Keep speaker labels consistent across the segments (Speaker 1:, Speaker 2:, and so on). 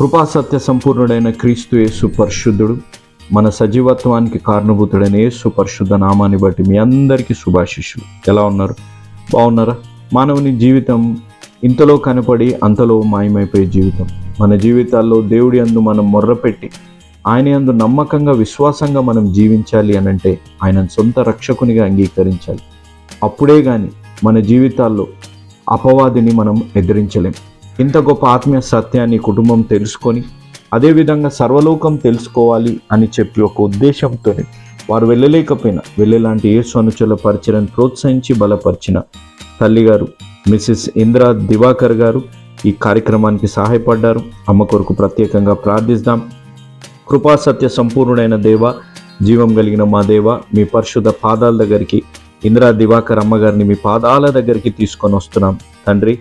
Speaker 1: కృపా సత్య సంపూర్ణుడైన క్రీస్తు యేసు పరిశుద్ధుడు మన సజీవత్వానికి కారణభూతుడైన యేసు పరిశుద్ధ నామాన్ని బట్టి మీ అందరికీ శుభాశిష్యులు. ఎలా ఉన్నారు? బాగున్నారా? మానవుని జీవితం ఇంతలో కనపడి అంతలో మాయమైపోయే జీవితం. మన జీవితాల్లో దేవుడి అందు మనం మొర్రపెట్టి ఆయన అందు నమ్మకంగా విశ్వాసంగా మనం జీవించాలి అనంటే ఆయన సొంత రక్షకునిగా అంగీకరించాలి. అప్పుడే కానీ మన జీవితాల్లో అపవాదిని మనం ఎదిరించలేం. ఇంత గొప్ప ఆత్మీయ సత్యాన్ని కుటుంబం తెలుసుకొని అదేవిధంగా సర్వలోకం తెలుసుకోవాలి అని చెప్పి ఒక ఉద్దేశంతో వారు వెళ్ళలేకపోయినా వెళ్ళేలాంటి యేసు అనుచరుల పరిచయం ప్రోత్సహించి బలపరిచిన తల్లిగారు మిస్సెస్ ఇందిరా దివాకర్ గారు ఈ కార్యక్రమానికి సహాయపడ్డారు. అమ్మ కొరకు ప్రత్యేకంగా ప్రార్థిస్తాం. కృపా సత్య సంపూర్ణుడైన దేవ జీవం కలిగిన మా దేవ మీ పరిశుద్ధ పాదాల దగ్గరికి ఇందిరా దివాకర్ అమ్మగారిని మీ పాదాల దగ్గరికి తీసుకొని వస్తున్నాం. తండ్రి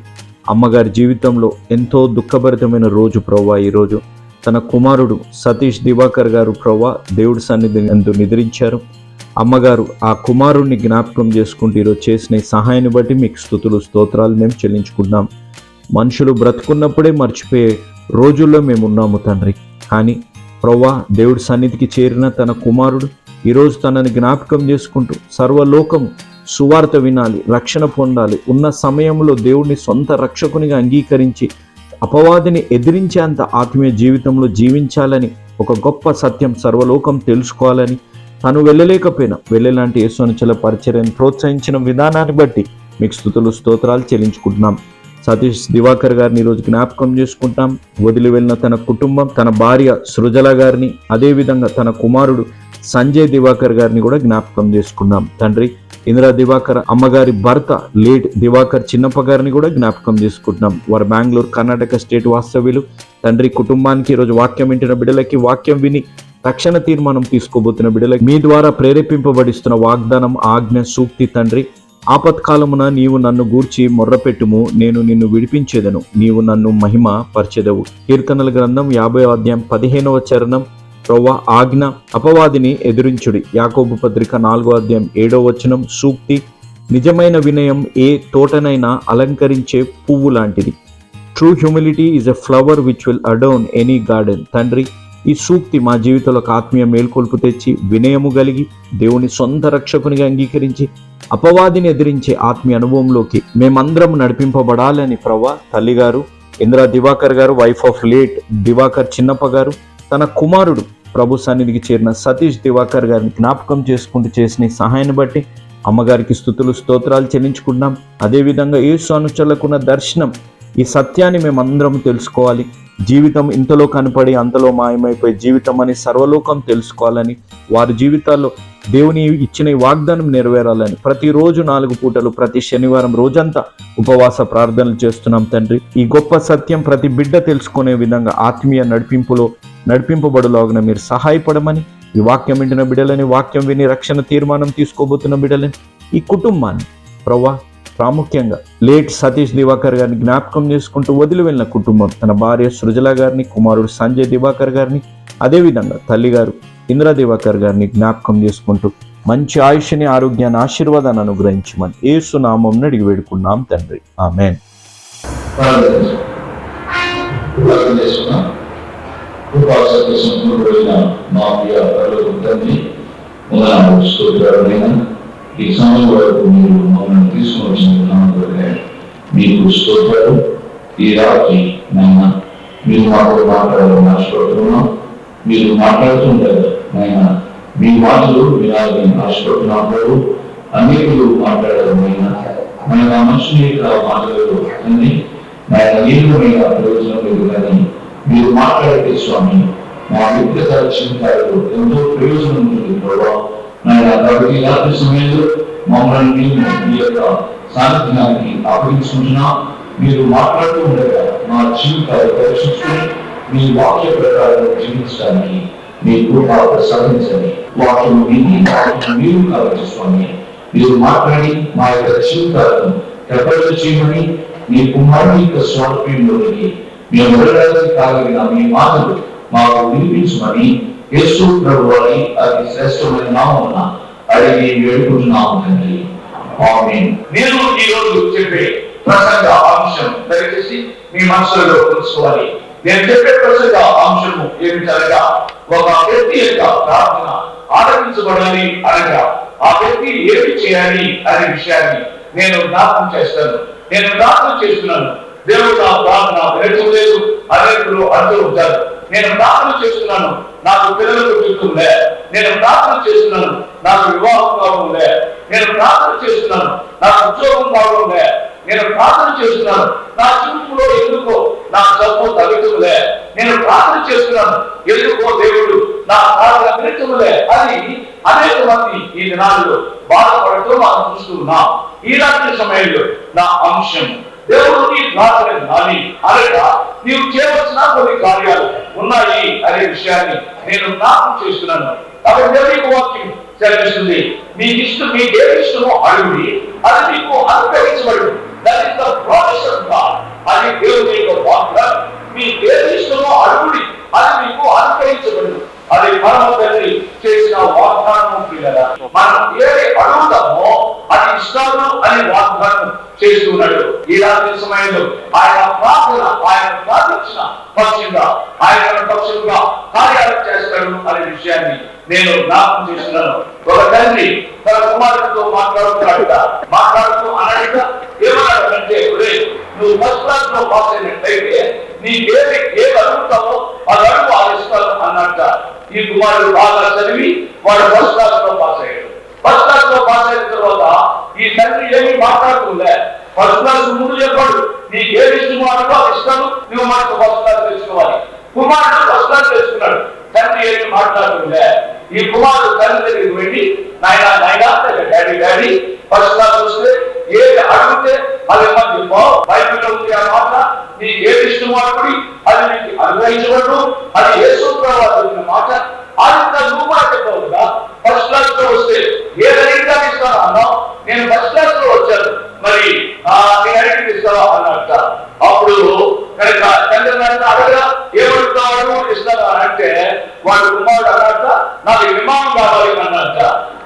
Speaker 1: అమ్మగారి జీవితంలో ఎంతో దుఃఖభరితమైన రోజు ప్రవ్వా. ఈరోజు తన కుమారుడు సతీష్ దివాకర్ గారు ప్రవ్వా దేవుడి సన్నిధి ఎందు నిద్రించారు. అమ్మగారు ఆ కుమారుణ్ణి జ్ఞాపకం చేసుకుంటూ ఈరోజు చేసిన సహాయాన్ని బట్టి మీకు స్థుతులు స్తోత్రాలు మేము చెల్లించుకున్నాం మనుషులు బ్రతుకున్నప్పుడే మర్చిపోయే రోజుల్లో మేము ఉన్నాము తండ్రి. కానీ ప్రవ్వా దేవుడి సన్నిధికి చేరిన తన కుమారుడు ఈరోజు తనని జ్ఞాపకం చేసుకుంటూ సర్వలోకం సువార్త వినాలి రక్షణ పొందాలి. ఉన్న సమయంలో దేవుడిని సొంత రక్షకునిగా అంగీకరించి అపవాదిని ఎదిరించేంత ఆత్మీయ జీవితంలో జీవించాలని ఒక గొప్ప సత్యం సర్వలోకం తెలుసుకోవాలని తను వెళ్ళలేకపోయినా. వెళ్ళేలాంటి యేసునుచల పరిచర్యను ప్రోత్సహించిన విధానాన్ని బట్టి మీకు స్థుతులు స్తోత్రాలు చెల్లించుకుంటున్నాం. సతీష్ దివాకర్ గారిని ఈరోజు జ్ఞాపకం చేసుకుంటాం. వదిలి వెళ్ళిన తన కుటుంబం తన భార్య సృజల గారిని అదేవిధంగా తన కుమారుడు సంజయ్ దివాకర్ గారిని కూడా జ్ఞాపకం చేసుకున్నాం తండ్రి ఇందిరా దివాకర్ అమ్మగారి భర్త లేట్ దివాకర్ చిన్నప్ప గారిని కూడా జ్ఞాపకం చేసుకుంటున్నాం. వారు బెంగళూరు కర్ణాటక స్టేట్ వాస్తవ్యులు. తండ్రి కుటుంబానికి ఈరోజు వాక్యం వింటున్న బిడ్డలకి వాక్యం విని తక్షణ తీర్మానం తీసుకోబోతున్న బిడ్డలకి మీ ద్వారా ప్రేరేపింపబడిస్తున్న వాగ్దానం ఆజ్ఞ సూక్తి తండ్రి ఆపత్కాలమున నీవు నన్ను గూర్చి మొర్రపెట్టుము నేను నిన్ను విడిపించేదను. నీవు నన్ను మహిమ పరిచెదవు కీర్తనల గ్రంథం యాభై అధ్యాయం పదిహేనవ చరణం ప్రవ్వ ఆజ్ఞ అపవాదిని ఎదురించుడి. యాకోబు పత్రిక నాలుగో అధ్యాయం ఏడో వచనం సూక్తి నిజమైన వినయం ఏ తోటనైనా అలంకరించే పువ్వు లాంటిది. True humility is a flower which will adorn any garden తండ్రి ఈ సూక్తి మా జీవితంలో ఆత్మీయ మేల్కొల్పు తెచ్చి వినయము కలిగి దేవుని సొంత రక్షకునిగా అంగీకరించి అపవాదిని ఎదిరించే ఆత్మీయ అనుభవంలోకి మేమందరం నడిపింపబడాలని ప్రవ్వ తల్లిగారు ఇందిరా దివాకర్ గారు వైఫ్ ఆఫ్ లేట్ దివాకర్ చిన్నప్ప గారు తన కుమారుడు ప్రభు సన్నిధికి చేరిన సతీష్ దివాకర్ గారిని జ్ఞాపకం చేసుకుంటూ చేసిన సహాయాన్ని బట్టి అమ్మగారికి స్థుతులు స్తోత్రాలు చెల్లించుకుంటున్నాం. అదేవిధంగా యేసు అనుచరులకున్న దర్శనం ఈ సత్యాన్ని మేమందరం తెలుసుకోవాలి. జీవితం ఇంతలో కనపడి అంతలో మాయమైపోయి జీవితం అని సర్వలోకం తెలుసుకోవాలని వారి జీవితాల్లో దేవుని ఇచ్చిన వాగ్దానం నెరవేరాలని ప్రతిరోజు నాలుగు పూటలు ప్రతి శనివారం రోజంతా ఉపవాస ప్రార్థనలు చేస్తున్నాం తండ్రి. ఈ గొప్ప సత్యం ప్రతి బిడ్డ తెలుసుకునే విధంగా ఆత్మీయ నడిపింపులో నడిపింపబడులాగున మీరు సహాయపడమని ఈ వాక్యం వింటున్న బిడ్డలని వాక్యం విని రక్షణ తీర్మానం తీసుకోబోతున్న బిడ్డలని ఈ కుటుంబాన్ని ప్రవ్వా ప్రాముఖ్యంగా లేట్ సతీష్ దివాకర్ గారిని జ్ఞాపకం చేసుకుంటూ వదిలి వెళ్ళిన కుటుంబం తన భార్య సృజల గారిని కుమారుడు సంజయ్ దివాకర్ గారిని అదేవిధంగా తల్లిగారు ఇందిరా దివాకర్ గారిని జ్ఞాపకం చేసుకుంటూ మంచి ఆయుష్ని ఆరోగ్యాన్ని ఆశీర్వాదాన్ని అనుగ్రహించమని ఏసునామం అడిగి వేడుకున్నాం తండ్రి. ఆమెన్.
Speaker 2: కృపాసత్య సంపూర్ణమైన మా ప్రియ పరులకు తండ్రి వందనాలు స్తోత్రాలైన ఈ సమయం వరకు మీరు మమ్మల్ని తీసుకుని వచ్చిన మీకు స్తోత్రాలు. ఈ రాత్రి నాయన మీరు మాతో మాట్లాడాలని ఆశపడుతున్నాం. మీరు మాట్లాడుతుంటారు నాయన. మీ మాటలు వినాలని ఆశపడుతున్నప్పుడు అనేకులు మాట్లాడాలనైనా మన మనుషుని యొక్క మాటలు అన్ని ఆయన అనేకమైన ప్రయోజనం లేదు కానీ మీరు మాట్లాడితే స్వామి మా వ్యక్తిగత చింతాలు ఎంతో ప్రయోజనం ఉంటుంది ప్రభావ కాబట్టి ఈ రాత్రి సమయంలో మమ్మల్ని మీ యొక్క సాన్నిధ్యానికి అప్పగించుకుంటున్నా మీరు మాట్లాడుతూ ఉండగా మా జీవితాలు పరీక్షించుకుని మీ వాక్య ప్రకారం జీవించడానికి మీ కృప ప్రసాదించండి. వాక్యం విని వాక్యం మీరు కాబట్టి స్వామి. మీరు మాట్లాడి మా యొక్క జీవితాలను ప్రపంచ చేయమని మీ కుమారుని యొక్క స్వాతంత్ర్యంలోనికి మేము వెళ్ళడానికి కాగలిగిన మీ మాటలు మాకు వినిపించమని యేసు ప్రభు అని అతి శ్రేష్టమైన నామమున అడిగి వేడుకుంటున్నాము తండ్రి. ఆమేన్. నేను ఈ రోజు చెప్పే ప్రసంగ అంశం దయచేసి మీ మనసులో ఉంచుకోవాలి నేను చెప్పే ప్రసంగ అంశము ఏమిటనగా ఒక వ్యక్తి యొక్క ప్రార్థన ఆలకించబడాలి అనగా ఆ వ్యక్తి ఏమి చేయాలి అనే విషయాన్ని నేను జ్ఞాపకం చేస్తాను. నేను జ్ఞాపకం చేస్తున్నాను. దేవుడు నా ప్రార్థన వినటం లేదు. అనేకులు అంటూ ఉంటారు నేను ప్రార్థన చేస్తున్నాను నాకు పిల్లలకు పుట్టుకుందే నేను ప్రార్థన చేస్తున్నాను నాకు వివాహం కావడంలే నేను ప్రార్థన చేస్తున్నాను నాకు ఉద్యోగం కావడంలే నేను ప్రార్థన చేస్తున్నాను నా చూపులో ఎందుకో నా జబ్బు తగ్గుతుందిలే నేను ప్రార్థన చేస్తున్నాను ఎందుకో దేవుడు నా ప్రార్థన వినటంలే అని అనేక మంది ఈ దినాల్లో బాధపడటం మనం చూస్తున్నాం ఈ రాత్రి సమయంలో నా అంశం దేవుడు నీ ప్రార్థన నాని అనగా నీవు చేయవలసిన కొన్ని కార్యాలు ఉన్నాయి అనే విషయాన్ని నేను జ్ఞాపకం చేస్తున్నాను. కాబట్టి దేవుని వాక్యం సెలవిస్తుంది. మీకు ఇష్టం మీకు ఏది ఇష్టమో అడుగుడి అది మీకు అనుగ్రహించబడు. That is the promise of God అది దేవుని యొక్క వాగ్దానం. మీకు ఏది ఇష్టమో అడుగుడి అది మీకు అనుగ్రహించబడు. అది మన తల్లి చేసిన వాగ్దానం పిల్లల. మనం ఏది అడుగుతామో అది ఇస్తాను అని వాగ్దానం చేస్తున్నాడు. ఇలాంటి సమయంలో ఆయన ప్రార్థన ఆయన ప్రార్థించిన పక్షంగా ఆయన పక్షంగా కార్యాలు చేస్తాడు అనే విషయాన్ని నేను జ్ఞాపకం చేస్తున్నాను. ఒక తండ్రి తన కుమారుడితో మాట్లాడుతున్నాడుట మాట్లాడుతూ అన్నాడుట ఏమన్నాడంటే "ఒరేయ్, నువ్వు ఫస్ట్ క్లాస్లో పాస్ అయినట్లయితే నీకేది ఏది అడుగుతావో అది అడుగు ఈ కుమారుడు బాగా చదివి వాడు ఫస్ట్ క్లాస్లో పాస్ అయ్యాడు. ఫస్ట్ క్లాస్లో పాస్ అయిన తర్వాత ఈ తండ్రి ఏమి మాట్లాడుతుందే ఫస్ట్ క్లాస్ ముందు చెప్పాడు నీకు ఏది ఇష్టమో అనుకో అది నువ్వు మనకు ఫస్ట్ క్లాస్ తెచ్చుకోవాలి. కుమారుడు ఫస్ట్ క్లాస్ తెచ్చుకున్నాడు. తండ్రి ఏమి మాట్లాడుతుందే ఈ కుమారుడు తండ్రి దగ్గరికి వెళ్ళి నాయన నాయన డాడీ డాడీ ఫస్ట్ చూస్తే ఏది అడిగితే అది మంది బైబిల్లో ఉంది ఆ మాట. నీకు ఏది ఇష్టం అనుకుని అది నీకు అనుగ్రహించబడు అది ఏ సూత్రం మాట. అది నువ్వు ఫస్ట్ క్లాస్లో వస్తే ఏదని ఇస్తాను అన్నావు నేను ఫస్ట్ క్లాస్లో వచ్చాను. మరి నేను అడిగి ఇస్తావా అన్నట్ట అప్పుడు కనుక తండ్రి అడగరా ఏమడుగుతావు ఇస్తాను అని అంటే వాడు కుమారుడు అన్నట్ట నాకు విమానం కావాలి అన్నట్ట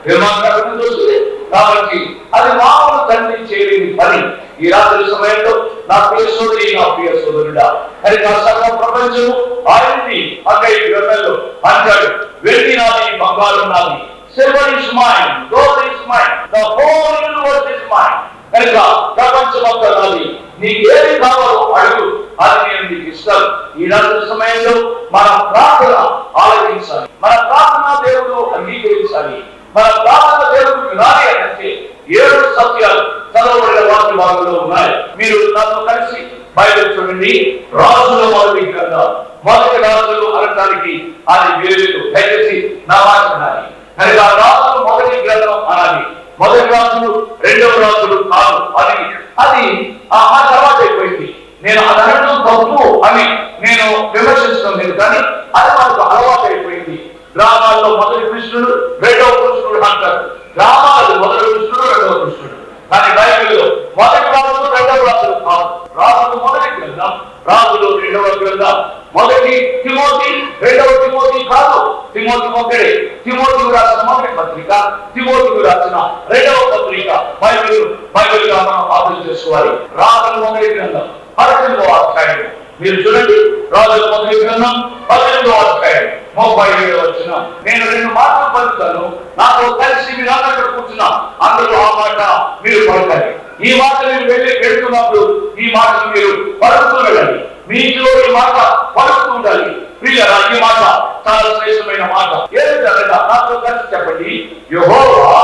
Speaker 2: విమానం ఎక్కడి వస్తుంది? కాబట్టి అది మామూలు తండ్రి చేయలేని పని. ఈ రాత్రి సమయంలో నా ప్రియ సోదరి నా ప్రియ సోదరుడా. మరి నా సర్వ ప్రపంచం ఆయన్ని అక్కడ ఈ గ్రంథంలో అంటాడు. వెండి నాది బంగారం నాది. Silver is mine gold is mine the whole universe is mine కనుక ప్రపంచం అంతా నాది. నీకు ఏది కావాలో అడుగు. అది నేను నీకు ఇస్తాను. ఈ సమయంలో మన ప్రార్థన ఆలోచించాలి మన ప్రార్థన దేవుడు అంగీకరించాలి మన ప్రార్థన దేవుడు వినాలి అంటే ఏడు సత్యాలు చదవబడిన వాటి భాగంలో ఉన్నాయి. మీరు నాతో కలిసి బయలు చూడండి. రాజుల మొదటి గ్రంథం మొదటి రాజులు అనటానికి అది వేరు దయచేసి నా మాట వినాలి. కనుక రాజులు మొదటి గ్రంథం అనాలి. మొదటి రాజులు రెండవ రాజులు కాదు. అది అది ఆ తర్వాత అయిపోయింది. నేను అదనడం తప్పు అని నేను విమర్శిస్తున్నాను కానీ అది మనకు అలవాటు అయిపోయింది. గ్రామాల్లో మొదటి కృష్ణుడు రెండవ కృష్ణుడు అంటారు. గ్రామాలు మొదటి కృష్ణుడు రెండవ కృష్ణుడు. కానీ బైబిల్లో మొదటి రాజులు రెండవ రాజులు కాదు రాజులు మొదటి గ్రంథం రాజులు రెండవ గ్రంథం. మొదటి తిమోతి రెండవ తిమోతి కాదు. తిమోతి ఒక్కడే. తిమోతి రాసిన మొదటి పత్రిక తిమోతి రాసిన రెండవ పత్రిక. బైబిల్ బైబిల్గా మనం అర్థం చేసుకోవాలి. రాజులు మొదటి గ్రంథం పదకొండవ అధ్యాయం మీరు చూడండి రాజుల మొదటి గ్రంథం పదకొండవ అధ్యాయం ముప్పై ఏడు వచ్చిన. నేను రెండు మాటలు పలుకుతాను నాతో కలిసి మీరు అక్కడ కూర్చున్నా. అందరూ ఆ మాట మీరు పలకాలి. ఈ మాట మీరు వెళ్ళి పెడుతున్నప్పుడు ఈ మాట మీరు పలుకుతూ వెళ్ళాలి మీ ఇంట్లో ఈ మాట పలుకుతూ ఉండాలి. ప్రియులారా ఈ మాట చాలా శ్రేష్టమైన మాట. ఏదంటే నాతో కలిసి చెప్పండి. యహోవా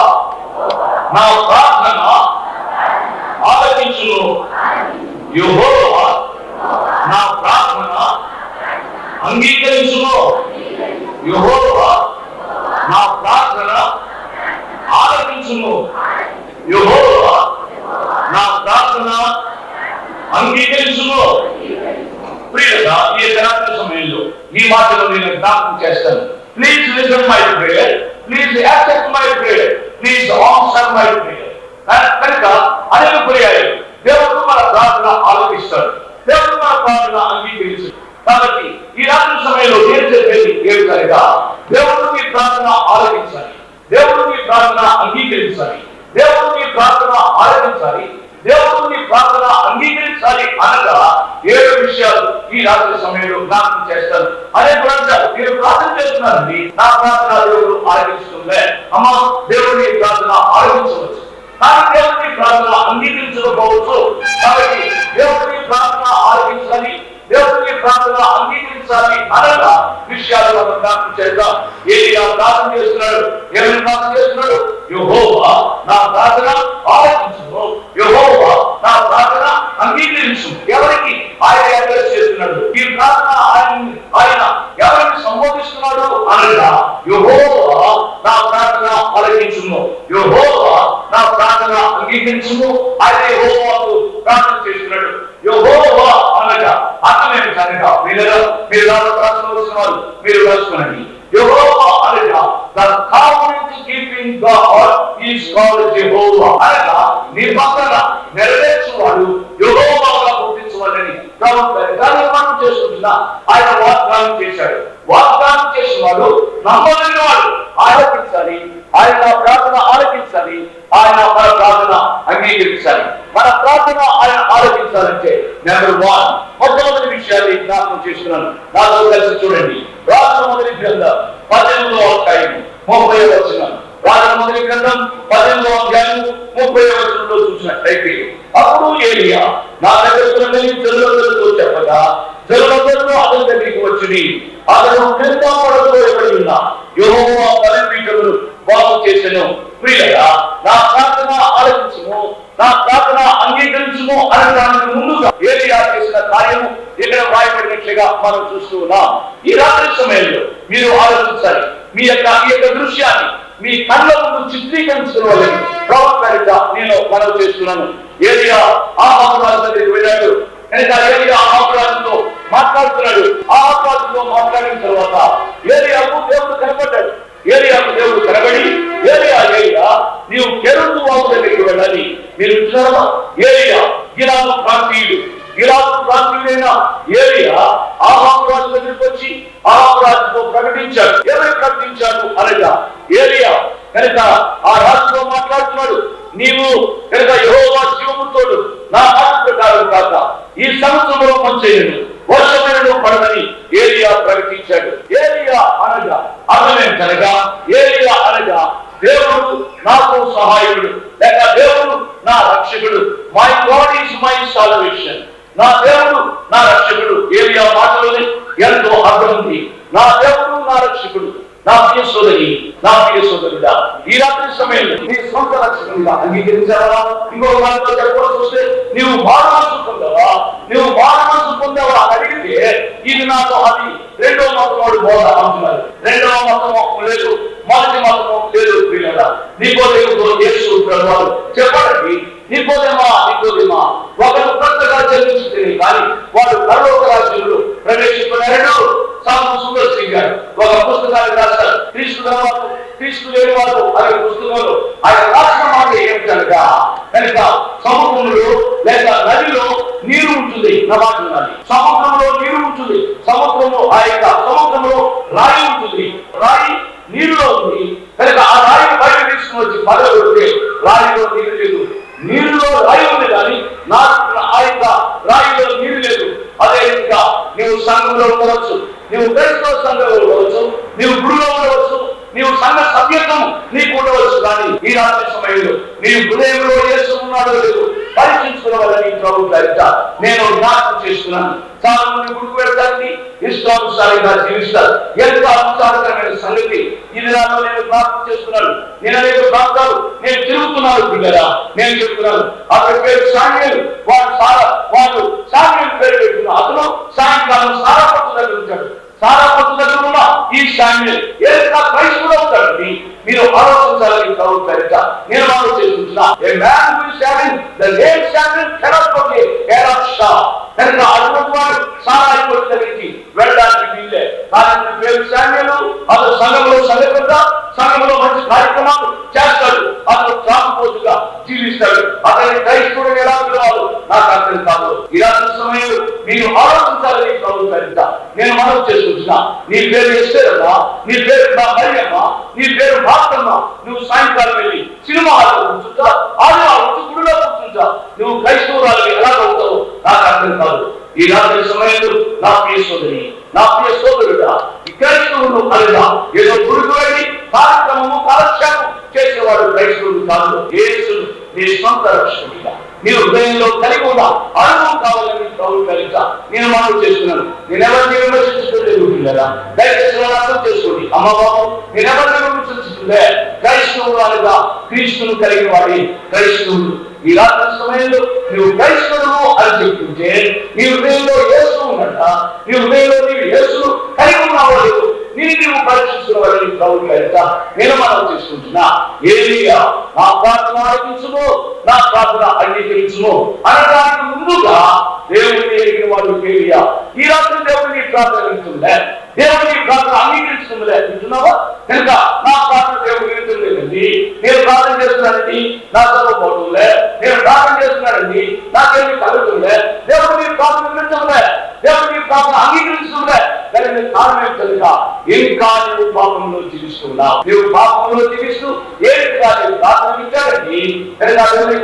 Speaker 2: నా ప్రార్థన ఆలకించును. యహోవా నా ప్రార్థన అంగీకరించుకో. యెహోవా నా please accept my prayer please answer my prayer కనుక అనేక పర్యాయాలు దేవుడు మన ప్రార్థన ఆలోచిస్తాడు దేవుడు మన ప్రార్థన అంగీకరించాడు కాబట్టి ఈ రాత్రి సమయంలో నేను చెప్పేది ఏమిటనగా దేవుడు మీ ప్రార్థన ఆలోచించాలి దేవుడు మీ ప్రార్థన అంగీకరించాలి దేవుడు మీ ప్రార్థన ఆలోచించాలి దేవుడు మీ ప్రార్థన అంగీకరించాలి అనగా ఏడు విషయాలు ఈ రాత్రి సమయంలో జ్ఞాపకం చేస్తాను అదే ప్రార్థన మీరు ప్రార్థన చేస్తున్నారండి నా ప్రార్థన దేవుడు ఆలోచిస్తుందే అమ్మా దేవుడు మీ ప్రార్థన ఆలోచించవచ్చు కానీ దేవుడి ప్రార్థన అంగీకరించకపోవచ్చు కాబట్టి దేవుడి ప్రార్థన ఆలోచించాలి దేవుడి ప్రార్థన అంగీకరించాలి అనగా విషయాలు మనం ప్రార్థన చేద్దాం. ఏది నా ప్రార్థన చేస్తున్నాడు ఏమైనా ప్రార్థన చేస్తున్నాడు. యహోవా నా ప్రార్థన ఆలోచించు యహోవా నా ప్రార్థన అంగీకరించు ఎవరికి? ఆయన అడ్రస్ చేస్తున్నాడు. ఈ ప్రార్థన ఆయన ఆయన ఎవరిని సంబోధిస్తున్నాడు అనగా యహోవా నా ప్రార్థన ఆలకించును యహోవా నా ప్రార్థన అంగీకరించును ఆయన యహోవాకు ప్రార్థన చేస్తున్నాడు. యహోవా అనగా అర్థమేమి కనుక మీరు మీరు దాని ప్రార్థన మీరు కలుసుకోండి యెహోవా అనగా అనగా నిబంధన నెరవేర్చువాడు యెహోవాగా గుర్తించవాలని ఆయన వాగ్దానం చేశాడు వాగ్దానం చేసిన వాడు వాడు ఆయన ప్రార్థన ఆలకించాలి. ఆయన మన ప్రార్థన అంగీకరించాలి మన ప్రార్థన ఆయన ఆలోచించాలంటే నెంబర్ వన్ విషయాన్ని జ్ఞాపకం చేస్తున్నాను. నాతో కలిసి చూడండి. రాజు మొదటి గ్రంథం పద్దెనిమిదో అధ్యాయం ముప్పై వచ్చిన రాజు మొదటి గ్రంథం పద్దెనిమిదో అధ్యాయం ముప్పై వచనంలో చూసినట్లయితే అప్పుడు ఏలియా నా దగ్గర వెళ్ళి చెప్పగా జల్లందరూ అతని దగ్గరికి వచ్చి అతను క్రింద ఎవరి ఉన్నా. యోహో బలిపీఠమును బాగు చేసెను. ప్రియులరా నా ప్రార్థన ఆలోచించుము నా ప్రార్థన అంగీకరించుము అనడానికి ముందుగా ఏలియా చేసిన కార్యము ఇక్కడ వ్రాయబడినట్లుగా మనం చూస్తూ ఉన్నాం. ఈ రాత్రి సమయంలో మీరు ఆలోచించాలి. మీ యొక్క ఈ యొక్క దృశ్యాన్ని మీ కళ్ళ ముందు చిత్రీకరించుకోవాలి ప్రవక్త నేను మనవి చేస్తున్నాను. ఏలియా ఆ మహారాజు దగ్గరికి వెళ్ళాడు. కనుక ఏలియా ఆ మహారాజుతో మాట్లాడుతున్నాడు. ఆ మహారాజుతో మాట్లాడిన తర్వాత ఏలియాకు దేవుడు కనపడ్డాడు. ఏలియాకు దేవుడు కనబడి ఏలియా ఏలియా నీవు కెరుతు వాగు దగ్గరికి వెళ్ళాలి. మీరు చూసారా? ఏలియా గిరాను ప్రాంతీయుడు గిరాను ప్రాంతీయుడైన ఏలియా ఆహాబు రాజు దగ్గరికి వచ్చి ఆహాబు రాజుతో ప్రకటించాడు. ఏమని ప్రకటించాడు అనగా ఏలియా. కనుక ఆ రాజుతో మాట్లాడుతున్నాడు. నీవు కనుక యహోవా జీవముతోడు నా మాట ప్రకారం కాక ఈ సంవత్సరంలో పనిచేయను వర్షమైన పడదని ఏలియా ప్రకటించాడు. ఏలియా అనగా అర్థమేం కనుక ఏలియా అనగా దేవుడు నాకు సహాయకుడు లేక దేవుడు నా రక్షకుడు. My God is my salvation నా దేవుడు నా రక్షకుడు. ఏలియా మాటలోనే ఎంతో అర్థం ఉంది. నా దేవుడు నా రక్షకుడు. నా ప్రియ సోదరి నా ప్రియ సోదరుడా ఈ రాత్రి సమయంలో నీ సొంత లక్ష్యంగా అంగీకరించావా? ఇంకో మాటలో చెప్పడం చూస్తే నీవు మానవాసు పొందావా? నీవు మానవాసు పొందావా అని అడిగితే ఇది నాకు అది రెండో మతం వాడు బోధ అంటున్నారు. రెండవ మతము లేదు మొదటి మతము లేదు ప్రియులరా. నీకోదేముతో యేసు ప్రభువారు చెప్పడానికి నీకోదేమా నీకోదేమా ఒకరు కొత్తగా చెల్లించుతుంది కానీ వాడు పరలోక రాజ్యంలో ప్రవేశింపలేడు సాము సుందర్ సింగ్ గారు ఒక పుస్తకాన్ని రాశారు క్రీస్తు తర్వాత క్రీస్తు లేని వారు అనే పుస్తకంలో ఆయన రాసిన మాట ఏమిటనగా కనుక సముద్రంలో లేక నదిలో నీరు ఉంటుంది. నా మాట సముద్రంలో నీరు ఉంటుంది. సముద్రంలో ఆ యొక్క సముద్రంలో రాయి ఉంటుంది. రాయి నీరులో ఉంది. కనుక ఆ రాయి బయట తీసుకుని వచ్చి పగలగొడితే రాయిలో నీరు లేదు. నీరులో రాయి ఉంది కానీ నా ఆ యొక్క రాయిలో నీరు లేదు. అదే ఇంకా నీవు సంఘంలో ఉండవచ్చు. నీవు క్రైస్తవ సంఘంలో ఉండవచ్చు నీవు గుడిలో ఉండవచ్చు నీవు సంఘ సభ్యత్వం నీకు ఉండవచ్చు కానీ ఈ రాత్రి సమయంలో నీ హృదయంలో లేదు. ఉన్నాడో లేదు పరీక్షించుకోవాలని నేను జ్ఞాపకం చేస్తున్నాను. చాలా మంది గుడికి వెళ్ళడానికి ఇష్టానుసారంగా జీవిస్తారు. ఎంత అనుసారకరమైన సంగతి. ఇది నాలో నేను జ్ఞాపకం చేస్తున్నాను. నేను అనేక ప్రాంతాలు నేను తిరుగుతున్నాను పిల్లరా నేను చెప్తున్నాను. అతని పేరు సామ్యులు వాడు సారా వాడు సామ్యులు పేరు పెట్టుకున్న అతను సాయంకాలం సారా పట్టు దగ్గర ఉంటాడు సారా పట్టు దగ్గర ఉన్న ఈ సామ్యులు ఎంత క్రైస్తుడు అవుతాడు మీరు ఆలోచించాలని ప్రభుత్వ నేను ఆలోచిస్తున్నా a man who is the name Samuel cannot okay cannot Shah కనుక అటువంటి సారా అయిపోయిన వెళ్ళడానికి వీళ్ళే కానీ పేరు సామ్యులు అతను సంఘంలో సంఘ పెద్ద మంచి కార్యక్రమాలు చేస్తాడు. అతను త్రాగుపోతుగా జీవిస్తాడు. అతని క్రైస్తవుడు ఎలా పిలవాలో నాకు అర్థం కాదు. ఇలాంటి సమయంలో మీరు ఆలోచించాలని ప్రభు నేను మనం చేసుకుంటున్నా. నీ పేరు ఎస్తేరమ్మా నీ పేరు నా మరియమ్మ నీ పేరు భారతమ్మ నువ్వు సాయంకాలం వెళ్ళి సినిమా హాల్లో కూర్చుంటా ఆదివారం వచ్చి గుడిలో కూర్చుంటా. నువ్వు క్రైస్తవురాలు ఎలా అవుతావు నాకు అర్థం కాదు. ఈ రాత్రి సమయంలో నా ప్రియ సోదరి నా ప్రియ సోదరుడా క్రైస్తవులు అనగా ఏదో గుడికి వెళ్ళి కార్యక్రమము కాలక్షేపం చేసేవాడు క్రైస్తవుడు కాదు. యేసు నీ స్వంత రక్షణ. నీ హృదయంలో కలిగి ఉందా అనుభవం కావాలని ప్రభు కలిగ నేను మనం చేస్తున్నాను. నేను ఎవరిని విమర్శించలేదు పిల్లరా దయచేసి అర్థం చేసుకోండి. అమ్మ బాబు నేను ఎవరిని విమర్శించుతుందే క్రైస్తవురాలుగా క్రీస్తును కలిగిన వాడి క్రైస్తవుడు. ఈ రాత్రి సమయంలో నువ్వు క్రైస్తవుడు అని చెప్తుంటే నీ హృదయంలో ఏసు ఉన్నట నీ హృదయంలో నీవు ఏసు కలిగి ఉన్నవాడు నేను నీవు పరీక్షిస్తున్నవాడిని ప్రభు కలిగ నేను మనం చేసుకుంటున్నా. ఏలియా నా ప్రార్థన ఆలకించుము నా ప్రార్థన అంగీకరించుము. అనడానికి ముందుగా దేవుడిని ఎరిగిన వాడు ఏలియా. ఈ రాత్రి దేవుడిని ప్రార్థన వింటుందే దేవుడిని ప్రార్థన అంగీకరిస్తుందిలే. వింటున్నావా? కనుక నా ప్రార్థన దేవుడు వింటుండేదండి నేను ప్రార్థన చేస్తున్నానండి నా చదువుకోవట్లే నేను ప్రార్థన చేస్తున్నానండి నాకేమి కలుగుతుందే దేవుడిని ప్రార్థన వింటుందే దేవుడిని ప్రార్థన అంగీకరిస్తుందే దానికి కారణం ఏంటంటే ఇంకా నువ్వు పాపంలో జీవిస్తున్నావు నువ్వు పాపంలో జీవిస్తూ ఏంటిగా నువ్వు ప్రార్థన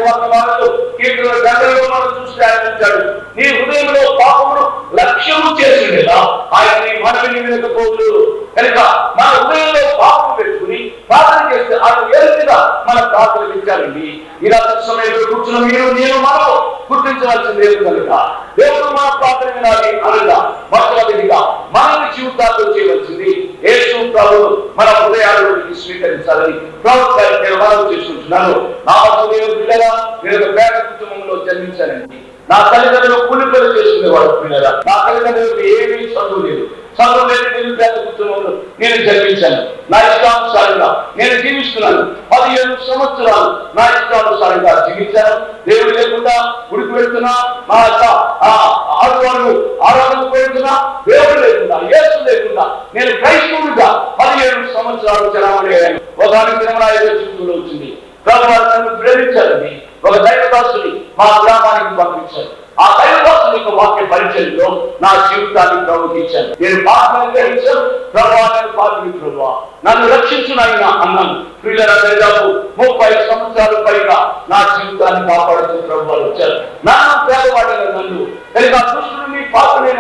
Speaker 2: వర్తమానంలో కీర్తన గంటలో మనం చూస్తే ఆయన నీ హృదయంలో పాపమును లక్ష్యము చేసిండేలా ఆయన నీ మనవిని వినకపోదు కనుక మన హృదయంలో పాపం పెట్టుకుని ప్రార్థన చేస్తే ఆయన ఏదైనా మన ప్రార్థన ఇచ్చారండి ఇలా సమయంలో కూర్చున్న మీరు నేను మనం గుర్తించవలసింది లేదు కనుక దేవుడు మన ప్రార్థన వినాలి అనగా మొట్టమొదటిగా మనల్ని జీవితాల్లో చేయవలసింది యేసు ప్రభు మన హృదయాలను స్వీకరించాలని ప్రభు గారికి నేను మనం చేసుకుంటున్నాను నా దేవుడు పిల్లగా నేను ఒక పేద కుటుంబంలో జన్మించానండి నా తల్లిదండ్రులు కూలి పని చేసుకునేవాడు పిల్లరా నా తల్లిదండ్రులకు ఏమీ చదువు లేదు చదువు లేని నిరుపేద కుటుంబంలో నేను జన్మించాను. నా ఇష్టానుసారంగా నేను జీవిస్తున్నాను. పదిహేను సంవత్సరాలు నా ఇష్టానుసారంగా జీవించాను. దేవుడు లేకుండా గుడికి వెళ్తున్నా నా యొక్క ఆ ఆడవాళ్ళు ఆరాధనకు వెళ్తున్నా దేవుడు లేకుండా యేసు లేకుండా నేను క్రైస్తవుడిగా పదిహేడు సంవత్సరాలు జనమయ్యాను ఒక దినమరాయ చుట్టూలో వచ్చింది. ప్రభు నన్ను ప్రేమించాలని ఒక దైవదాసుని మా గ్రామానికి పంపించారు. ఆ దైవదాసుని వాక్య పరిచయంలో నా జీవితాన్ని ప్రవహించాను నేను పాత్రను గ్రహించాను ప్రభావ నేను పాత్రని ప్రభావ. నన్ను రక్షించిన ఆయన అన్నాను పిల్లల దాదాపు ముప్పై సంవత్సరాల పైగా నా జీవితాన్ని కాపాడుతూ ప్రభావాలు వచ్చారు. నన్ను పేదవాడైన నన్ను కనుక దుష్టుని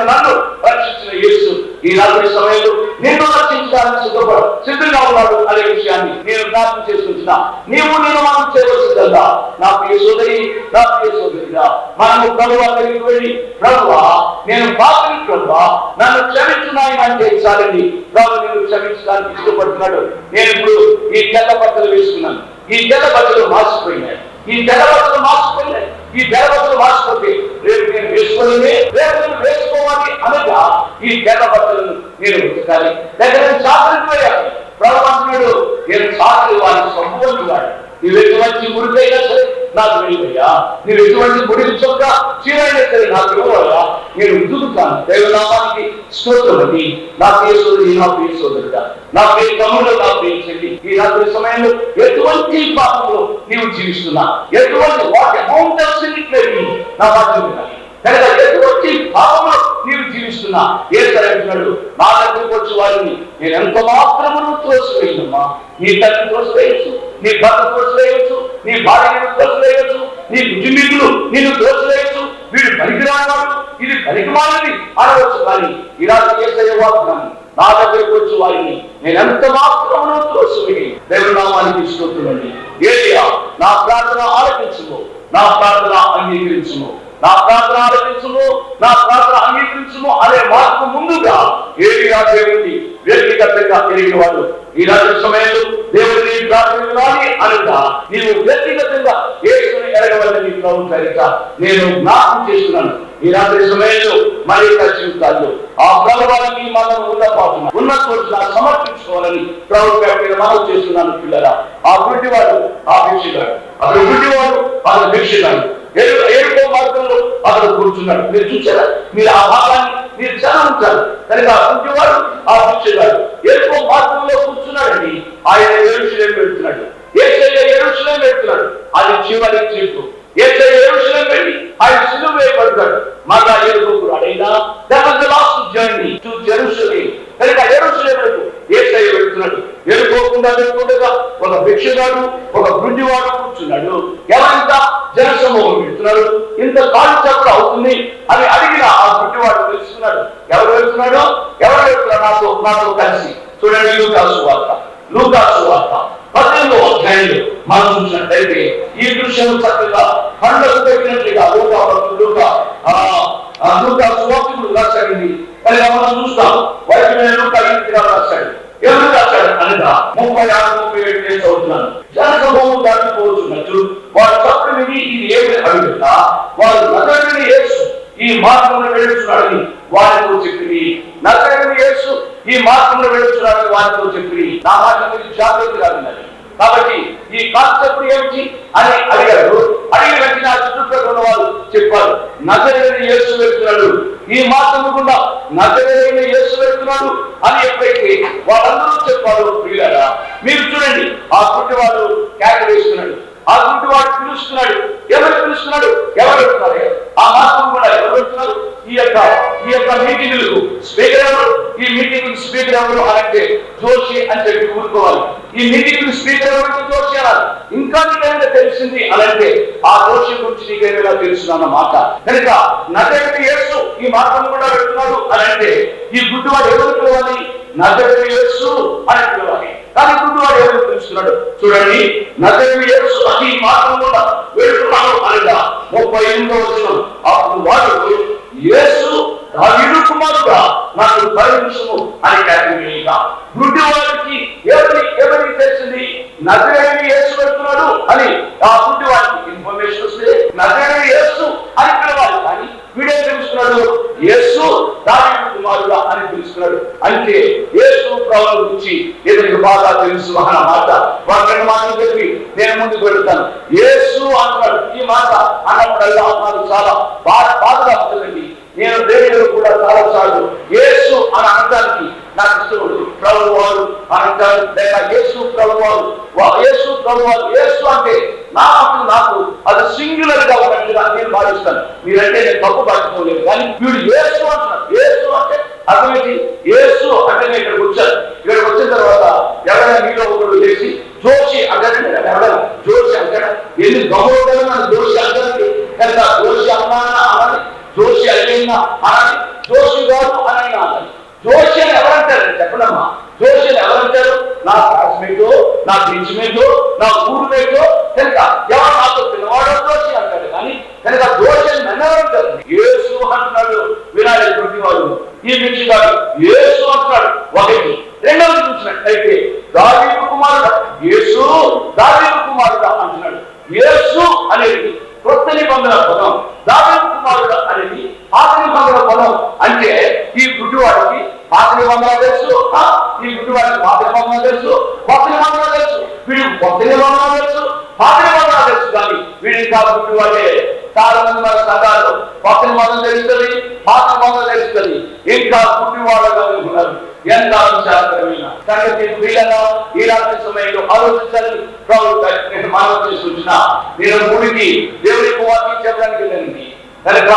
Speaker 2: నన్ను రక్షించిన యేసు ఈ రాత్రి సమయంలో నిన్ను రక్షించడానికి సిద్ధపడు సిద్ధంగా ఉన్నాడు అనే విషయాన్ని నేను జ్ఞాపకం చేసుకుంటున్నా. నీవు నేను మనం చేయవలసిందల్లా నా ప్రియ సోదరి నా ప్రియ సోదరిగా మనము ప్రభు దగ్గరికి వెళ్ళి ప్రభువా నేను పాపని ప్రభువా నన్ను క్షమించున్నాయని అంటే చాలండి. ప్రభు నేను క్షమించడానికి ఇష్టపడుతున్నాడు. నేను ఇప్పుడు ఈ తెల్ల బట్టలు వేసుకున్నాను. ఈ తెల్ల బట్టలు మార్చిపోయినాయి ఈ తెల్ల బట్టలు మార్చిపోయినాయి ఈ తెల్ల బట్టలు మార్చిపోతే రేపు నేను వేసుకోలేనే రేపు నేను వేసుకోవాలి అనగా ఈ తెల్ల బట్టలను నేను ఉతకాలి. దగ్గర నేను సాధన పోయాను ప్రభు అంటున్నాడు నేను సాధన వాడిని సంపూర్ణ నువ్వు గురికైనా సరే నాకు వెళ్ళయ్యా నీవు ఎటువంటి గురి చొక్క చీరైనా సరే నాకు ఇవ్వవయ్యా నేను ఉదుకుతాను దైవనామానికి స్తోత్రమని నా ప్రియ నా ప్రియ సోదరుడా నా ప్రియ తమ్ముడు నా ప్రియ ఈ రాత్రి సమయంలో ఎటువంటి పాపంలో నీవు జీవిస్తున్నా? ఎటువంటి వాటి అమౌంట్ నా వాక్యం వినాలి కనుక ఎటువంటి పాపంలో నీవు జీవిస్తున్నా? ఏ తరంటున్నాడు నా దగ్గరకు వచ్చి వారిని నేను ఎంత మాత్రము త్రోసివేయమ్మా నీ తల్లి త్రోసివేయచ్చు నీ భర్త త్రోసివేయచ్చు నీ భార్యను త్రోసివేయచ్చు నీ కుటుంబీకులు నిన్ను త్రోసివేయచ్చు వీడు పనికిరానివాడు ఇది పనికిమాలని అనవచ్చు కానీ ఇలా చేసే వాగ్దానం నా దగ్గరకు వచ్చి వారిని నేను ఎంత మాత్రమును త్రోసివేయి దేవునామానికి ఇష్టవుతుందండి ఏలియా నా ప్రార్థన ఆలకించుము నా ప్రార్థన అంగీకరించుము. నా ప్రార్థన ఆలకించుము నా ప్రార్థన అంగీకరించుము అనే మాటకు ముందుగా ఏది దేవుడి వ్యక్తిగతంగా తిరిగిన వాడు? ఈ రాత్రి సమయంలో దేవుడిని ప్రార్థించాలి అనగా నీవు వ్యక్తిగతంగా ఏసుని ఎరగవలని ప్రభు కనుక నేను జ్ఞాపకం చేస్తున్నాను. ఈ రాత్రి సమయంలో మరి యొక్క జీవితాల్లో ఆ ప్రభువానికి మనం ఉన్న పాపం ఉన్న చోట్ల సమర్పించుకోవాలని ప్రభు పేరు మనం చేస్తున్నాను పిల్లల ఆ గుడ్డివాడు ఆ భిక్షగాడు అతడు గుడ్డివాడు వాళ్ళ భిక్షగాడు ఏడుకో మార్గంలో అతడు కూర్చున్నాడు. మీరు చూసారా మీరు ఆ భాగాన్ని మీరు చదవించాలి కనుక కుంటివాడు ఆ భిక్షగాడు ఏడుకో మార్గంలో కూర్చున్నాడండి. ఆయన ఏడుచులేం పెడుతున్నాడు ఏసయ్య ఏడుశలేం పెడుతున్నాడు అది చివరి తీర్పు. ఏసయ్య ఏడుశలేం పెట్టి ఆయన సిలువ వేయబడతాడు మళ్ళా ఏడుకోకు అడైనా that was the last journey to Jerusalem కనుక ఎరుసలేములకు ఏసయ్య వెళ్తున్నాడు వెళ్ళిపోకుండా వెళ్ళకుండా ఒక భిక్షగాడు ఒక గుండివాడు కూర్చున్నాడు ఎవరింత జనసమూహం వెళ్తున్నాడు ఇంత కాలు ఉంది అని అడిగిన ఆ గుడ్డివాడు తెలుసుకున్నాడు. ఎవరు వెళ్తున్నాడు ఎవరు వెళ్తున్నాడు నాతో నాతో కలిసి. చూడండి లూకాసు వార్త. లూకాసు వార్త. పద్దెనిమిదో అధ్యాయులు మనం చూసినట్లయితే ఈ దృశ్యం చక్కగా పండుగ పెట్టినట్లుగా లూకా లూకా ఆ లూకా సువార్తకుడు రాశాడండి. మరి మనం చూస్తాం వైద్యులైన లూకా ఈ విధంగా రాశాడు ఎవరు రాశాడు అనగా ముప్పై ఆరు ముప్పై ఏడు నేను చదువుతున్నాను జనసమూహం దాటిపోతున్నట్టు వారు తప్పుడు విని ఇది ఏమి అడుగుతా వారు నగరుని యేసు. ఈ మార్గంలో వెళ్తున్నాడని వారితో చెప్పి నగరుని యేసు. ఈ మార్గంలో వెళ్తున్నాడని వారితో చెప్పి నా మాట మీరు జాగ్రత్తగా వినాలి కాబట్టి ఈ కాన్సెప్ట్ ఏమిటి అని అడిగారు అడిగిన వెంటనే ఆ చుట్టుపక్కల ఉన్న వాళ్ళు చెప్పారు నజరైన యేసు వెళ్తున్నాడు. ఈ మార్గం గుండా నజరైన యేసు వెళ్తున్నాడు అని ఎప్పుడైతే వాళ్ళందరూ చెప్పారు మీరు చూడండి ఆ గుడ్డివాడు కేక వేస్తున్నాడు. ఆ వాడు పిలుస్తున్నాడు. ఎవరు పిలుస్తున్నాడు? ఎవరు వెళ్తున్నారు ఆ మాత్రం కూడా ఎవరు వెళ్తున్నారు ఈ యొక్క ఈ యొక్క మీటింగ్లకు స్పీకర్ ఎవరు? ఈ మీటింగ్ స్పీకర్ ఎవరు అంటే జోషి అని చెప్పి ఊరుకోవాలి. ఈ మీటింగ్ స్పీకర్ ఎవరు జోషి అనాలి. ఇంకా నీకేమైనా తెలిసింది అనంటే ఆ దోషి గురించి నీకేమైనా తెలుసు అన్నమాట కనుక నగరికి యేసు ఈ మార్గం కూడా వెళ్తున్నాడు అనంటే ఈ గుడ్డివాడు ఎవరు పిలవాలి? నగరికి యేసు అని పిలవాలి. కానీ ఎవరు పిలుస్తున్నాడు? చూడండి నగరికి యేసు అది మాత్రం కూడా వెళ్తున్నాడు అనగా ముప్పై ఎనిమిదో వచ్చిన అప్పుడు వాడు యేసు దావీదు కుమారుడా నాకు కరుణించుము అని కేటగిరీగా గుడ్డి వారికి ఎవరి ఎవరికి తెలిసింది నజరేని యేసు వెళ్తున్నాడు అని ఆ గుడ్డి వారికి ఇన్ఫర్మేషన్ వస్తే నజరేని యేసు అని పిలవాలి కానీ వీడే తెలుస్తున్నాడు యేసు దావీదు కుమారుడా అని పిలుస్తున్నాడు అంటే యేసు ప్రభువు గురించి ఇతనికి బాగా తెలుసు అన్న మాట వారు మాటలు చెప్పి నేను ముందుకు వెళ్తాను. యేసు అన్నాడు ఈ మాట అన్నప్పుడల్లా నాకు చాలా బాధ బాధగా ఉంటుందండి నేను దేవుడు కూడా చాలా సార్లు యేసు అని అనడానికి నాకు ఇష్టముడు ప్రభు వారు అంటారు లేక యేసు ప్రభు వారు యేసు ప్రభు వారు యేసు అంటే నాకు నాకు అది సింగులర్గా ఉన్నట్టుగా నేను భావిస్తాను. మీరంటే నేను తప్పు పట్టుకోలేదు. కానీ వీడు యేసు అంటున్నాడు. యేసు అంటే అర్థమేంటి యేసు అంటే నేను ఇక్కడికి వచ్చాను. ఇక్కడికి వచ్చిన తర్వాత ఎవరైనా మీలో ఒకరు చేసి జోషి అంటే ఎవడను జోషి అంటే ఎన్ని గమోదలు నన్ను జోషి అంటే ఎంత జోషి అమ్మా అన్నది జోషి అయ్యిందా అనని జోషి గారు అనైనా అనాలి జోషి అని చెప్పడమ్మా జోషులు ఎవరంటారు నా క్లాస్మేట్ నా బెంచ్మేట్ నా ఊరు మేట్ కనుక ఎవరు నాతో పిల్లవాడో దోషి అంటాడు కానీ కనుక దోషులు నన్నెవరంటారు ఏసు అంటున్నాడు వినాలి ప్రతి వాళ్ళు ఈ వ్యక్తి కాదు ఏసు అంటున్నాడు. ఒకటి. రెండవది చూసినట్లయితే దావీదు కుమారుడు? యేసు దావీదు కుమారుడు అంటున్నాడు. యేసు అనేది కొత్త నిబంధన పదం. దావీదు కుమారుడు అనేది పాత నిబంధన పదం. అంటే ఈ గుడ్డివాడికి పాత నిబంధన తెలుసు ఈ గుడ్డివాడికి పాత నిబంధన తెలుసు కొత్త నిబంధన తెలుసు వీడికి కొత్త నిబంధన తెలుసు పాత నిబంధన తెలుసు కానీ వీడి ఇంకా గుడ్డివాడే చాలా మంది మన సంఘాలు కొత్త తెలుస్తుంది పాత తెలుస్తుంది. ఇంకా ఉన్నారు ఎంత సంగతి వీళ్ళలో ఇలాంటి సమయంలో ఆలోచించాలని ప్రభుత్వ నేను నేను గుడికి దేవుడి చెప్పడానికి కనుక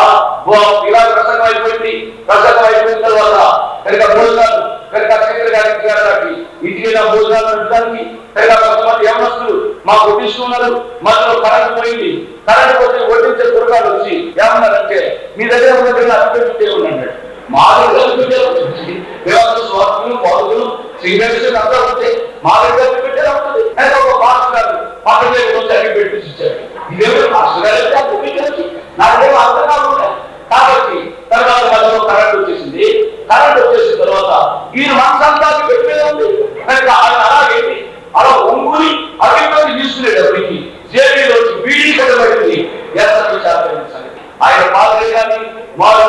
Speaker 2: ఓ ఇలా ప్రసంగం అయిపోయింది. ప్రసంగం అయిపోయిన తర్వాత కనుక భోజనాలు కనుక చక్కెర గారికి చేరడానికి ఇంటికి భోజనాలు పెట్టడానికి కనుక కొంతమంది యవనస్తులు మాకు వడ్డిస్తున్నారు మాతో కరెంట్ పోయింది. కరెంట్ పోతే వడ్డించే దుర్గాలు వచ్చి ఏమన్నారంటే మీ దగ్గర ఉన్న దగ్గర అతిపెట్టి ఉన్నాడు మా దగ్గర అతిపెట్టే ఉంటుంది స్వార్థులు పౌరులు సింగర్స్ అంతా ఉంటే మా దగ్గర అతిపెట్టే ఉంటుంది ఒక మాస్టర్ గారు పక్కన వచ్చి అడిగి పెట్టి ఇచ్చాడు. ఇదేమో మాస్టర్ గారు అయితే నాకేమో అర్థం కాకుండా కాబట్టి తర్వాత మధ్యలో కరెంట్ వచ్చేసింది. కరెంట్ వచ్చేసిన తర్వాత ఈయన మనసంతా పెట్టే ఉంది. కనుక ఆయన అలాగేంటి? అలా ఒంగుని అభిప్రాయం తీసుకునేటప్పటికి జేబీలో బీడీ కట్టబడింది ఎంత సంగతి ఆయన పాత్రే కానీ మాలో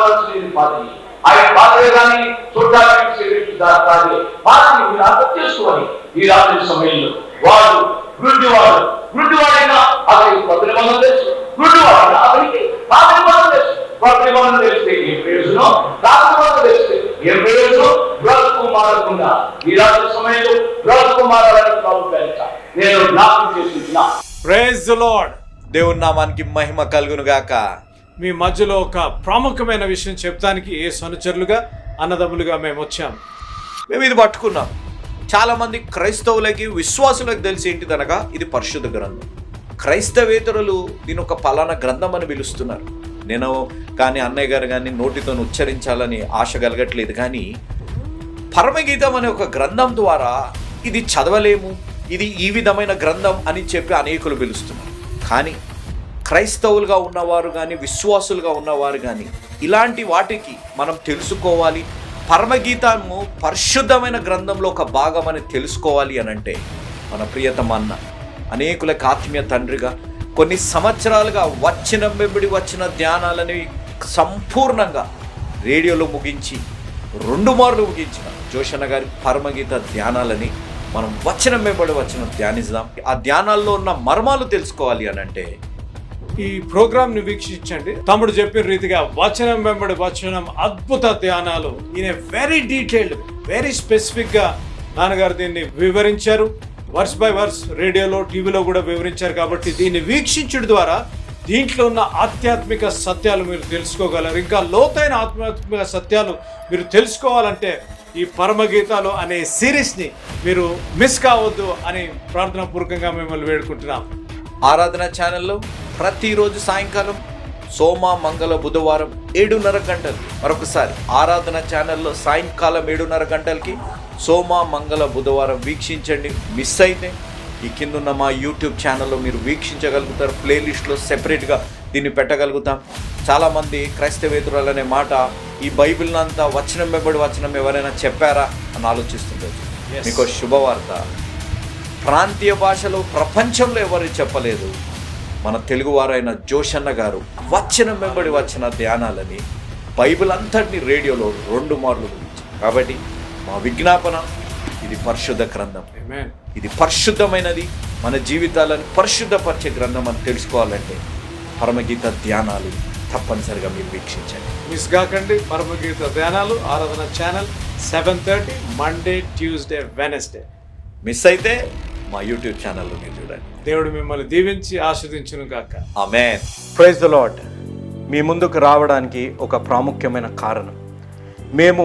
Speaker 2: పాత్రి. ఆయన పాత్రే కానీ చూడడానికి కాదు. పాత్రని మీరు అర్థం చేసుకోవాలి ఈ రాత్రి సమయంలో. వాడు గుడ్డివాడు. గుడ్డివాడైనా అతనికి కొత్త నిబంధన తెలుసు. గుడ్డివాడైనా అతనికి నా విలువను తెలుసు. వాటి విలువను తెలిస్తే ఏ ప్రయోజనం? రాత్రి విలువను తెలిస్తే ఏ ప్రయోజనం? బ్రతుకు మారకుండా ఈ రాత్రి సమయంలో బ్రతుకు మారాలని ప్రభుత్వ నేను జ్ఞాపకం చేస్తున్నా
Speaker 3: ప్రేజ్ లార్డ్
Speaker 4: దేవుని నామానికి మహిమ కలుగును గాక
Speaker 3: మీ మధ్యలో ఒక ప్రాముఖ్యమైన విషయం చెప్తానికి ఏ సనుచరులుగా అన్నదమ్ములుగా మేము వచ్చాం.
Speaker 4: మేము ఇది పట్టుకున్నాం. చాలామంది క్రైస్తవులకి విశ్వాసులకు తెలిసి ఏంటిదనగా ఇది పరిశుద్ధ గ్రంథం. క్రైస్తవేతరులు దీని ఒక పలానా గ్రంథం అని పిలుస్తున్నారు. నేను కానీ అన్నయ్య గారు కానీ నోటితో ఉచ్చరించాలని ఆశ కలగట్లేదు కానీ పరమగీతం అనే ఒక గ్రంథం ద్వారా ఇది చదవలేము ఇది ఈ విధమైన గ్రంథం అని చెప్పి అనేకులు పిలుస్తున్నారు. కానీ క్రైస్తవులుగా ఉన్నవారు కానీ విశ్వాసులుగా ఉన్నవారు కానీ ఇలాంటి వాటికి మనం తెలుసుకోవాలి. పరమగీతము పరిశుద్ధమైన గ్రంథంలో ఒక భాగం అని తెలుసుకోవాలి అని అంటే మన ప్రియతమ అన్న అనేకులకు ఆత్మీయ తండ్రిగా కొన్ని సంవత్సరాలుగా వచ్చిన వెంబడి వచ్చిన ధ్యానాలని సంపూర్ణంగా రేడియోలో ముగించి రెండు మార్లు ముగించిన జోషన్న గారి పరమగీత ధ్యానాలని మనం వచ్చిన వెంబడి వచ్చిన ధ్యానిద్దాం. ఆ ధ్యానాల్లో ఉన్న మర్మాలు తెలుసుకోవాలి అని అంటే
Speaker 3: ఈ ప్రోగ్రామ్ని వీక్షించండి. తమ్ముడు చెప్పిన రీతిగా వచనం వెంబడి వచనం అద్భుత ధ్యానాలు. ఈయన వెరీ డీటెయిల్డ్ వెరీ స్పెసిఫిక్గా నాన్నగారు దీన్ని వివరించారు. వర్స్ బై వర్స్ రేడియోలో టీవీలో కూడా వివరించారు కాబట్టి దీన్ని వీక్షించడం ద్వారా దీంట్లో ఉన్న ఆధ్యాత్మిక సత్యాలు మీరు తెలుసుకోగలరు. ఇంకా లోతైన ఆధ్యాత్మిక సత్యాలు మీరు తెలుసుకోవాలంటే ఈ పరమగీతాలు అనే సిరీస్ని మీరు మిస్ కావద్దు అని ప్రార్థన పూర్వకంగా మిమ్మల్ని వేడుకుంటున్నాం.
Speaker 4: ఆరాధన ఛానల్లో ప్రతిరోజు సాయంకాలం సోమ మంగళ బుధవారం ఏడున్నర గంటలు మరొకసారి ఆరాధన ఛానల్లో సాయంకాలం ఏడున్నర గంటలకి సోమ మంగళ బుధవారం వీక్షించండి. మిస్ అయితే ఈ కిందున్న మా యూట్యూబ్ ఛానల్లో మీరు వీక్షించగలుగుతారు. ప్లేలిస్ట్లో సెపరేట్గా దీన్ని పెట్టగలుగుతాం. చాలామంది క్రైస్తవేతురాలు అనే మాట ఈ బైబిల్ అంతా వచనం వెంబడి వచనం ఎవరైనా చెప్పారా? అని
Speaker 3: Yes.
Speaker 4: మీకు శుభవార్త. ప్రాంతీయ భాషలో ప్రపంచంలో ఎవరు చెప్పలేదు? మన తెలుగువారైన జోషన్న గారు వచ్చిన వెంబడి వచ్చిన ధ్యానాలని బైబిల్ అంతటిని రేడియోలో రెండు మార్లు గురించి కాబట్టి మా విజ్ఞాపన ఇది పరిశుద్ధ గ్రంథం. ఇది పరిశుద్ధమైనది. మన జీవితాలను పరిశుద్ధపరిచే గ్రంథం అని తెలుసుకోవాలంటే పరమగీత ధ్యానాలు తప్పనిసరిగా మీరు వీక్షించండి.
Speaker 3: మిస్ కాకండి పరమగీత ధ్యానాలు ఆరాధన channel seven thirty Monday Tuesday Wednesday
Speaker 4: miss అయితే మా యూట్యూబ్ ఛానల్లో మీరు చూడండి.
Speaker 3: దేవుడు మిమ్మల్ని దీవించి ఆస్వాదించును గాక.
Speaker 4: ఆమెన్ ప్రైజ్ ద లాడ్ మీ ముందుకు రావడానికి ఒక ప్రాముఖ్యమైన కారణం. మేము